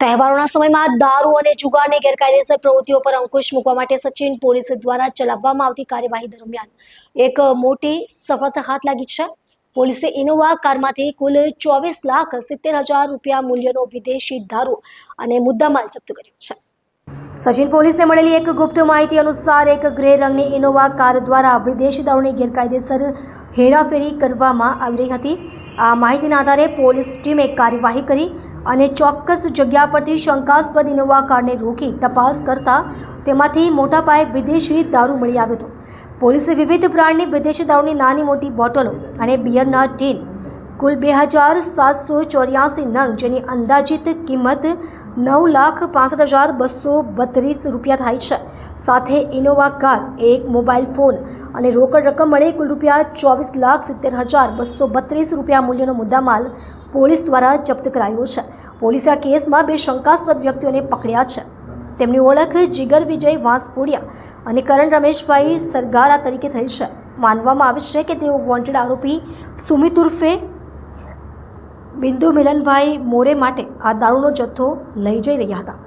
તહેવારોના સમયમાં દારૂ અને જુગારની ગેરકાયદેસર પ્રવૃત્તિઓ પર અંકુશ મૂકવા માટે સચિન પોલીસ દ્વારા ચલાવવામાં આવતી કાર્યવાહી દરમિયાન એક મોટી સફળતા હાથ લાગી છે. પોલીસે ઇનોવા કારમાંથી કુલ ચોવીસ લાખ સિત્તેર હજાર રૂપિયા મૂલ્યનો વિદેશી દારૂ અને મુદ્દામાલ જપ્ત કર્યો છે. સચિન પોલીસને મળેલી એક ગુપ્ત માહિતી અનુસાર એક ગ્રે રંગની ઇનોવા કાર દ્વારા વિદેશી દારૂની ગેરકાયદેસર હેરાફેરી કરવામાં આવી રહી હતી. આ માહિતીના આધારે પોલીસ ટીમે કાર્યવાહી કરી અને ચોક્કસ જગ્યા પરથી શંકાસ્પદ ઇનોવા કારને રોકી તપાસ કરતા તેમાંથી મોટા પાયે વિદેશી દારૂ મળી આવ્યો હતો. પોલીસે વિવિધ બ્રાન્ડની વિદેશી દારૂની નાની મોટી બોટલો અને બિયરના ટીન કુલ બે હજાર સાતસો ચોર્યાસી નંગ, જેની અંદાજિત કિંમત નવ લાખ પાસઠ હજાર બસો બત્રીસ રૂપિયા થાય છે. સાથે ઇનોવા કાર, એક મોબાઈલ ફોન અને રોકડ રકમ મળે કુલ રૂપિયા ચોવીસ લાખ સિત્તેર હજાર બસો બત્રીસ રૂપિયા મૂલ્યનો મુદ્દામાલ પોલીસ દ્વારા જપ્ત કરાયો છે. પોલીસે આ કેસમાં બે શંકાસ્પદ વ્યક્તિઓને પકડ્યા છે. તેમની ઓળખ જીગર વિજય વાંસપોડિયા અને કરણ રમેશભાઈ સરગારા તરીકે થઈ છે. માનવામાં આવે છે કે તેઓ વોન્ટેડ આરોપી સુમિત ઉર્ફે બિંદુ મિલનભાઈ મોરે માટે આ દારૂનો જથ્થો લઈ જઈ રહ્યા હતા.